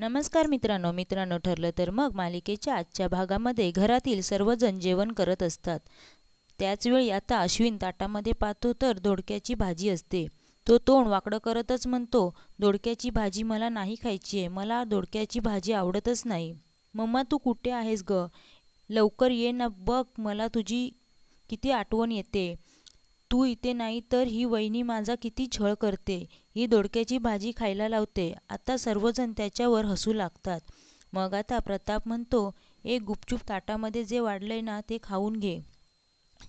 नमस्कार मित्रांनो मित्रांनो ठरलं तर मग मालिकेच्या आजच्या भागामध्ये घरातील सर्वजण जेवण करत असतात. त्याचवेळी आता अश्विन ताटामध्ये पाहतो तर दोडक्याची भाजी असते. तो तोंड वाकडं करतच म्हणतो दोडक्याची भाजी मला नाही खायची आहे मला दोडक्याची भाजी आवडतच नाही. मम्मा तू कुठे आहेस ग? लवकर ये ना बघ मला तुझी किती आठवण येते. तू इथे नाही तर ही वहिनी माझा किती छळ करते. ही दोडक्याची भाजी खायला लावते. आता सर्वजण त्याच्यावर हसू लागतात. मग आता प्रताप म्हणतो एक गुपचूप ताटामध्ये जे वाढलंय ना ते खाऊन घे.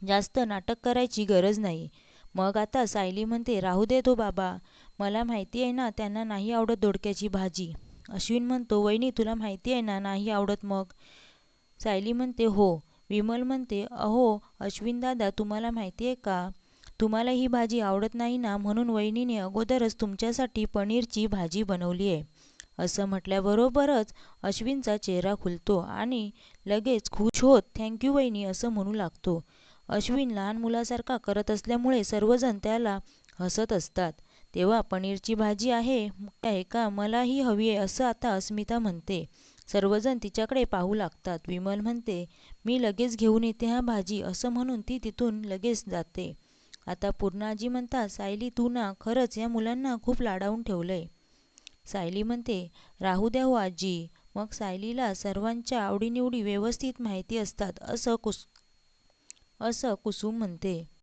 जास्त नाटक करायची गरज नाही. मग आता सायली म्हणते राहू दे तो बाबा. मला माहिती आहे ना त्यांना नाही आवडत दोडक्याची भाजी. अश्विन म्हणतो वहिनी तुला माहिती आहे ना नाही आवडत मग? सायली म्हणते हो. विमल म्हणते अहो अश्विन दादा तुम्हाला माहिती आहे का? तुम्हाला ही भाजी आवडत नाही ना म्हणून वहिनीने अगोदरच तुमच्यासाठी पनीरची भाजी बनवली आहे. असं म्हटल्याबरोबरच अश्विनचा चेहरा खुलतो आणि लगेच खुश होत थँक्यू वहिनी असं म्हणू लागतो. अश्विन लहान मुलासारखा करत असल्यामुळे सर्वजण त्याला हसत असतात. तेव्हा पनीरची भाजी आहे? आहे का? मलाही हवी आहे असं आता अस्मिता म्हणते. सर्वजण तिच्याकडे पाहू लागतात. विमल म्हणते मी लगेच घेऊन येते हा भाजी असं म्हणून ती तिथून लगेच जाते. आता पूर्ण आजी म्हणतात सायली तू ना खरंच या मुलांना खूप लाडावून ठेवलंय. सायली म्हणते राहू द्या हो आजी. मग सायलीला सर्वांच्या आवडीनिवडी व्यवस्थित माहिती असतात असं कुस असं कुसुम म्हणते.